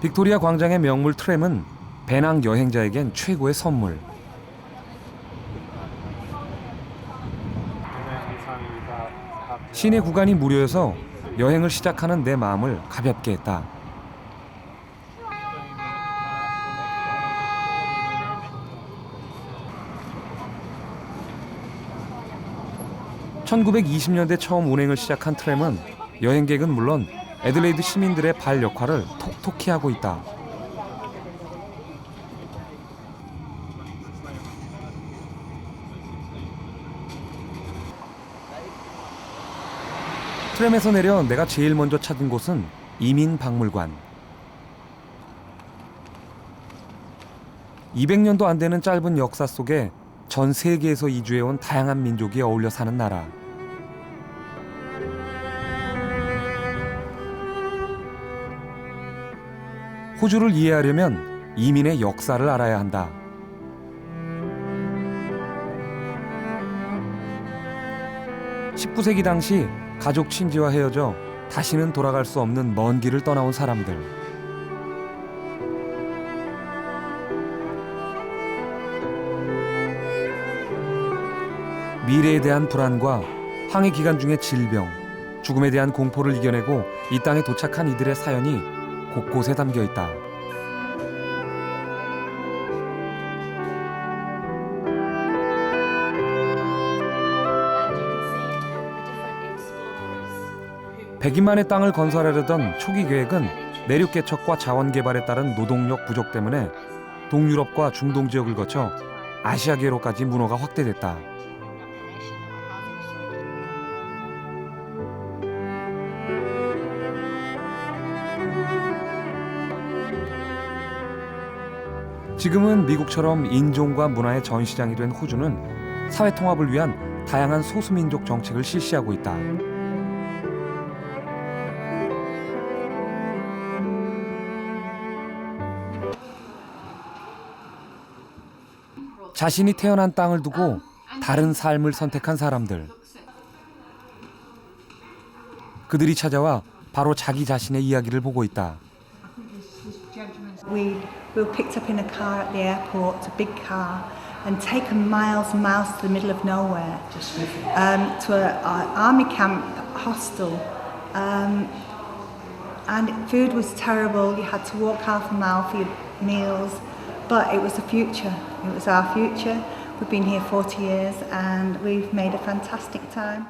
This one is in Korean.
빅토리아 광장의 명물 트램은 배낭 여행자에겐 최고의 선물. 시내 구간이 무료여서 여행을 시작하는 내 마음을 가볍게 했다. (1920년대) 처음 운행을 시작한 트램은 여행객은 물론 애들레이드 시민들의 발 역할을 톡톡히 하고 있다. 트램에서 내려 내가 제일 먼저 찾은 곳은 이민박물관. 200년도 안 되는 짧은 역사 속에 전 세계에서 이주해온 다양한 민족이 어울려 사는 나라. 호주를 이해하려면 이민의 역사를 알아야 한다. 19세기 당시 가족 친지와 헤어져 다시는 돌아갈 수 없는 먼 길을 떠나온 사람들. 미래에 대한 불안과 항해 기간 중의 질병, 죽음에 대한 공포를 이겨내고 이 땅에 도착한 이들의 사연이 곳곳에 담겨 있다. 100인만의 땅을 건설하려던 초기 계획은 내륙 개척과 자원 개발에 따른 노동력 부족 때문에 동유럽과 중동 지역을 거쳐 아시아계로까지 문호가 확대됐다. 지금은 미국처럼 인종과 문화의 전시장이 된 호주는 사회 통합을 위한 다양한 소수민족 정책을 실시하고 있다. 자신이 태어난 땅을 두고 다른 삶을 선택한 사람들. 그들이 찾아와 바로 자기 자신의 이야기를 보고 있다. We we were picked up in a car at the airport, a big car, and taken miles and miles to the middle of nowhere, um, to an army camp hostel. Um, and food was terrible. You had to walk half a mile for your meals, but it was the future. It was our future. We've been here 40 years, and we've made a fantastic time.